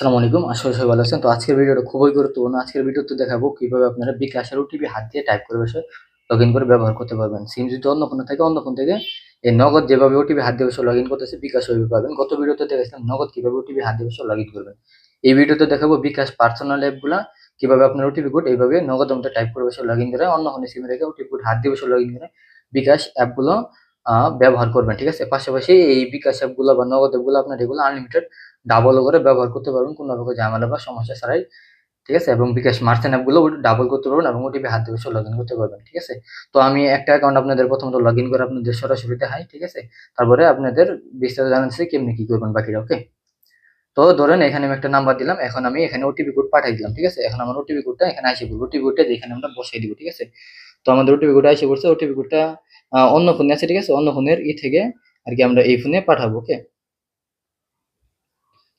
আসসালামু আলাইকুম, আশা করি সবাই ভালো আছেন। তো আজকের ভিডিওটা খুবই গুরুত্বপূর্ণ। আজকের ভিডিওতে দেখাবো কীভাবে আপনারা বিকাশের ওটিপি হাত দিয়ে টাইপ করে বসে লগ করে ব্যবহার করতে পারবেন। সিম যদি অন্য ফোনে থাকে, অন্য ফোন থেকে এই নগদ যেভাবে ওটিপি হাত দিয়ে বসে লগ ইন করতেছে, বিকাশ ওইভাবে পাবেন। গত ভিডিওতে দেখেছিলাম নগদ কীভাবে ওটিপি হাত দিয়ে বসে লগ করবেন। এই ভিডিওতে দেখাবো বিকাশ পার্সোনাল অ্যাপগুলা কীভাবে আপনার ওটিপি কোড এইভাবে নগদ আমাদের টাইপ করে বসে লগ ইন করে, অন্য ফোনে সিম রেখে ওটিপি কোড হাত দিয়ে বসে লগ ইন করে বিকাশ অ্যাপগুলো ব্যবহার করবেন, ঠিক আছে? পাশাপাশি এই বিকাশ অ্যাপগুলো বা নগদ অ্যাপগুলো আপনার এগুলো আনলিমিটেড ডাবল করে ব্যবহার করতে পারবেন, কোনো রকম ঝামেলা বা সমস্যা ছাড়াই, ঠিক আছে? এবং বিকাশ মার্চেন্ট অ্যাপগুলো ডাবল করতে পারবেন এবং ওটিপি হাত দিয়ে লগ ইন করতে পারবেন, ঠিক আছে? তো আমি একটা অ্যাকাউন্ট আপনাদের প্রথমত লগ ইন করে আপনাদের সরাসরি দেখাই, ঠিক আছে? তারপরে আপনাদের বিস্তারিত জানাচ্ছি কেমনি কি করবেন বাকিরা, ওকে? তো ধরেন এখানে আমি একটা নাম্বার দিলাম, এখন আমি এখানে ওটিপি কোড পাঠিয়ে দিলাম, ঠিক আছে? এখন আমার ওটিপি কোডটা এখানে আসে পড়বে, ওটিপি কোডটা এখানে আমরা বসাই দিব, ঠিক আছে? তো আমাদের ওটিপি কোডটা এসে পড়ছে, ওটিপি কোডটা অন্য ফোনে আছে, ঠিক আছে? অন্য ফোনের ই থেকে আর কি আমরা এই ফোনে পাঠাবো, ওকে?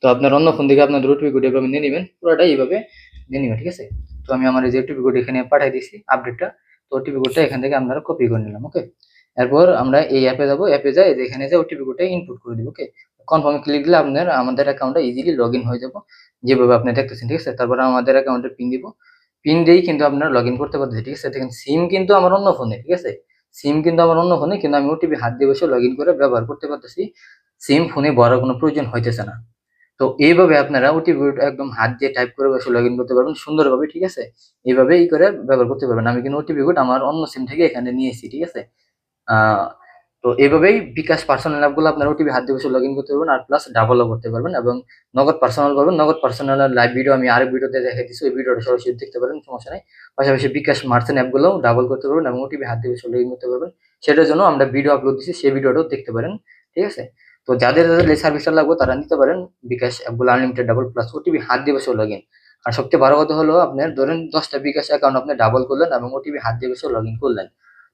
তো আপনার অন্য ফোন থেকে আপনার ওটিপি কোড এভাবে নিয়ে নেবেন পুরোটা এইভাবে নিয়ে নেবেন, ঠিক আছে? তো আমি আমার যে ওটিপি কোড এখানে পাঠিয়ে দিয়েছি আপডেটটা তো ওটিপি কোডটা এখান থেকে আপনারা কপি করে নিলাম ওকে এরপর আমরা এই অ্যাপে যাব অ্যাপে যাই এখানে যে ওটিপি কোডটা ইনপুট করে দিব ওকে কনফার্মে ক্লিক দিলে আপনার, আমাদের অ্যাকাউন্টটা ইজিলি লগ হয়ে যাব, যেভাবে আপনি দেখতেছেন, ঠিক আছে? তারপর আমাদের অ্যাকাউন্টের পিন দিব। পিন দিয়েই কিন্তু আপনারা লগ করতে পারতেছেন ঠিক আছে? দেখেন সিম কিন্তু আমার অন্য ফোনে ঠিক আছে? সিম কিন্তু আমার অন্য ফোনে কিন্তু আমি ওটিপি হাত দিয়ে বসে লগ করে ব্যবহার করতে পারতেছি। সিম ফোনে বড় কোনো প্রয়োজন হইতেছে না। তো এইভাবে আপনারা ওটিপি একদম হাত দিয়ে টাইপ করে বসে লগ ইন করতে পারবেন, সুন্দরভাবে, ঠিক আছে? এইভাবে এই করে ব্যবহার করতে পারবেন। আমি কিন্তু ওটিপি কোড আমার অন্য সিম থেকে এখানে নিয়েছি ঠিক আছে? তো এইভাবেই বিকাশ পার্সোনাল অ্যাপগুলো আপনার ওটিপি হাত দিয়ে বসে লগ ইন করতে পারবেন আর প্লাস ডাবলও করতে পারবেন এবং নগদ পার্সোনাল করবেন নগদ পার্সোনাল লাইভ ভিডিও আমি আরেক ভিডিওতে দেখে দিচ্ছি ওই ভিডিওটা সরাসরি দেখতে পারেন, সমস্যা নেই। পাশাপাশি বিকাশ মার্চেন্ট অ্যাপগুলো ডাবল করতে পারবেন এবং ওটিপি হাত দিয়ে বসে লগ ইন করতে পারবেন। সেটার জন্য আমরা ভিডিও আপলোড দিচ্ছি সেই ভিডিওটাও দেখতে পারেন, ঠিক আছে? তো যাদের যাদের সার্ভিসটা লাগবে তারা নিতে পারেন বিকাশ অ্যাপগুলো আনলিমিটেড ডাবল প্লাস ওটিপি হাত দিয়ে বসে লগ ইন আর সবচেয়ে বড় কথা হলো আপনার ধরেন দশটা বিকাশ অ্যাকাউন্ট আপনি ডাবল করলেন এবং ওটিপি হাত দিয়ে বসে লগ ইন করলেন।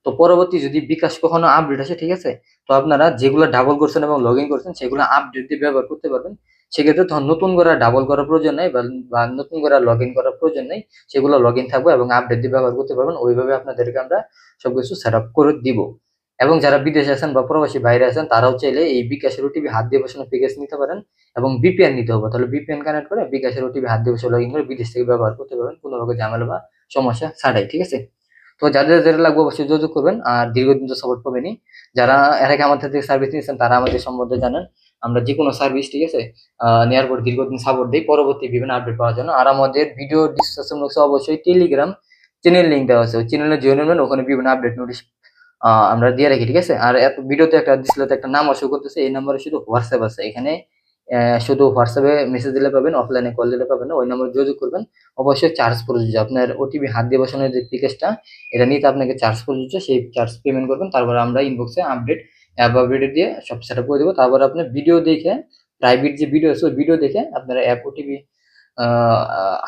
তো পরবর্তী যদি বিকাশ কখনো আপডেট আসে, ঠিক আছে? তো আপনারা যেগুলো ডাবল করছেন এবং লগ ইন করছেন, সেগুলো আপডেট দিয়ে ব্যবহার করতে পারবেন। সেক্ষেত্রে তখন নতুন করে ডাবল করার প্রয়োজন নেই বা নতুন করে লগ ইন করার প্রয়োজন নেই, সেগুলো লগ ইন থাকবে এবং আপডেট দিয়ে ব্যবহার করতে পারবেন। ওইভাবে আপনাদেরকে আমরা সবকিছু সেট করে দিব। এবং যারা বিদেশে আছেন বা প্রবাসী বাইরে আছেন, তারাও চাইলে এই বিকাশের ওটিপি হাত দিয়ে বসানো প্যাকেজ নিতে পারেন এবং বিপিএন নিতে হবে। তাহলে বিপিএন কানেক্ট করে বিকাশের ওটিপি হাত দিয়ে বসে লগ ইন করে বিদেশ থেকে ব্যবহার করতে পারবেন। কোনো রকম ঝামেলা বা সমস্যা ছাড়াই, ঠিক আছে? তো যাদের যাদের লাগবে অবশ্যই যোগাযোগ করবেন আর দীর্ঘদিন তো সাপোর্ট পাবেনই। যারা এর আগে আমাদের থেকে সার্ভিস নিয়েছেন, তারা আমাদের সম্বন্ধে জানেন। আমরা যে কোনো সার্ভিস ঠিক আছে নেওয়ার পর দীর্ঘদিন সাপোর্ট দিই। পরবর্তী বিভিন্ন আপডেট পাওয়ার জন্য। আর আমাদের ভিডিও ডিসকাশন বক্সে অবশ্যই টেলিগ্রাম চ্যানেল লিঙ্ক দেওয়া আছে। ওই চ্যানেলে জয়েন হবেন, ওখানে বিভিন্ন আপডেট নোটিশ আমরা দিয়ে রাখি, ঠিক আছে? আর এত ভিডিওতে একটা ডিসপ্লেতে একটা নাম শো করতেছে, এই নাম্বারে শুধু হোয়াটসঅ্যাপ আছে। এখানে শুধু হোয়াটসঅ্যাপে মেসেজ দিলে পাবেন অফলাইনে কল দিলে পাবেন, ওই নাম্বারে যোগাযোগ করবেন। অবশ্যই চার্জ প্রযোজ্য। আপনার ওটিপি হাত দিয়ে বসানোর যে প্যাকেজটা এটা নিতে আপনাকে চার্জ প্রযোজ্য। সেই চার্জ পেমেন্ট করবেন, তারপর আমরা ইনবক্সে আপডেট অ্যাপ আপডেট দিয়ে সব সেট করে দেবো। তারপর আপনি ভিডিও দেখে প্রাইভেট যে ভিডিও আছে, ওই ভিডিও দেখে আপনারা অ্যাপ ওটিপি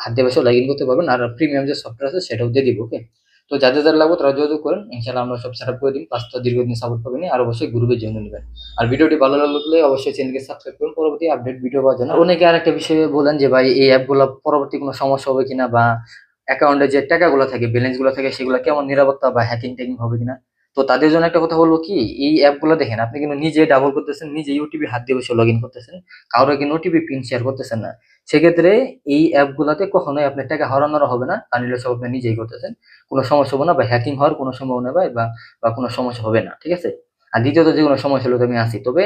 হাত দিয়ে বসে লগ ইন করতে পারবেন। আর প্রিমিয়াম যে সফটওয়্যার আছে, সেটাও দিয়ে দিব ওকে তো যাদের যাদের লাগবে তারা যোগাযোগ করেন। ইনশাল্লাহ আমরা সব সেট আপ করে দিন পাঁচ তো দীর্ঘদিন সাপোর্ট পাবেন আর অবশ্যই গ্রুপে জয়েন নেবেন। আর ভিডিওটি ভালো লাগলে অবশ্যই চ্যানেলকে সাবস্ক্রাইব করুন। পরবর্তী আপডেট ভিডিও পাওয়ার জন্য। আর অনেকে আরেকটা বিষয়ে বলেন যে, ভাই, এই অ্যাপগুলো পরবর্তী কোনো সমস্যা হবে কিনা বা অ্যাকাউন্টে যে টাকাগুলো থাকে ব্যালেন্সগুলো থাকে, সেগুলো কেমন নিরাপত্তা বা হ্যাকিং ট্যাকিং হবে কিনা? তো তাদের জন্য একটা কথা বলব কি, এই অ্যাপগুলো দেখেন, আপনি কিন্তু নিজে ডাবল করতেছেন, নিজে ইউটিউবে হাত দিয়ে বসে লগ ইন করতেছেন। কারোর কিন্তু ওটিপি পিন শেয়ার করতেছেন না। সেক্ষেত্রে এই অ্যাপগুলোতে কখনোই আপনার টাকা হারানোর হবে না। কারণ এগুলো সব আপনি নিজেই করতেছেন। কোনো সমস্যা হবে না বা হ্যাকিং হওয়ার কোনো সম্ভাবনা বা বা কোনো সমস্যা হবে না, ঠিক আছে? আর দ্বিতীয়ত যে কোনো সমস্যা হলে আমি আসি তবে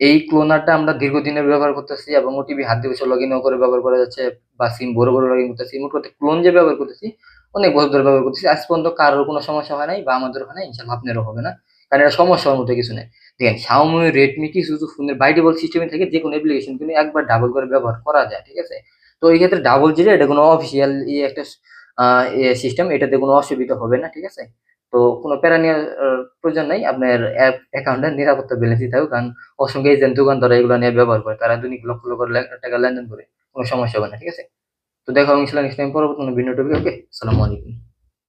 এই ক্লোনারটা আমরা দীর্ঘদিনের ব্যবহার করতেছি এবং ওটিপি হাত দিয়ে লগ ইনও করে ব্যবহার করা যাচ্ছে বা সিম বড় বড় লগ ইন করতেছি। মোট কথা ক্লোন যে ব্যবহার করতেছি, অনেক বছর ধরে ব্যবহার করতেছি। আজ পর্যন্ত কারোর কোনো সমস্যা হয় নাই বা আমাদের হয় না ইনশাল্লাহ আপনারও হবে না। কারণ এটা সমস্যা হওয়ার মতো কিছু নেই। দেখেন শাওমি রেডমি কি শুধু ফোনের বাইটেবল সিস্টেমে থেকে যে কোনো অ্যাপ্লিকেশন কিন্তু একবার ডাবল করে ব্যবহার করা যায়, ঠিক আছে? তো এই ক্ষেত্রে ডাবল যেটা এটা কোনো অফিসিয়াল ইয়ে একটা সিস্টেম এটাতে কোনো অসুবিধা হবে না, ঠিক আছে? তো কোনো প্যারা নেওয়ার প্রয়োজন নাই, আপনার অ্যাপ অ্যাকাউন্টের নিরাপত্তা ব্যালেন্সই থাকুক কারণ অসংখ্য এজেন্ট দোকানদার এগুলো নিয়ে ব্যবহার করে, তারা দৈনিক লক্ষ লক্ষ টাকা লেনদেন করে, কোনো সমস্যা হবে না, ঠিক আছে? তো দেখা হবে নেক্সট টাইম পরবর্তী ভিডিও টপিক ওকে? আসসালামু আলাইকুম।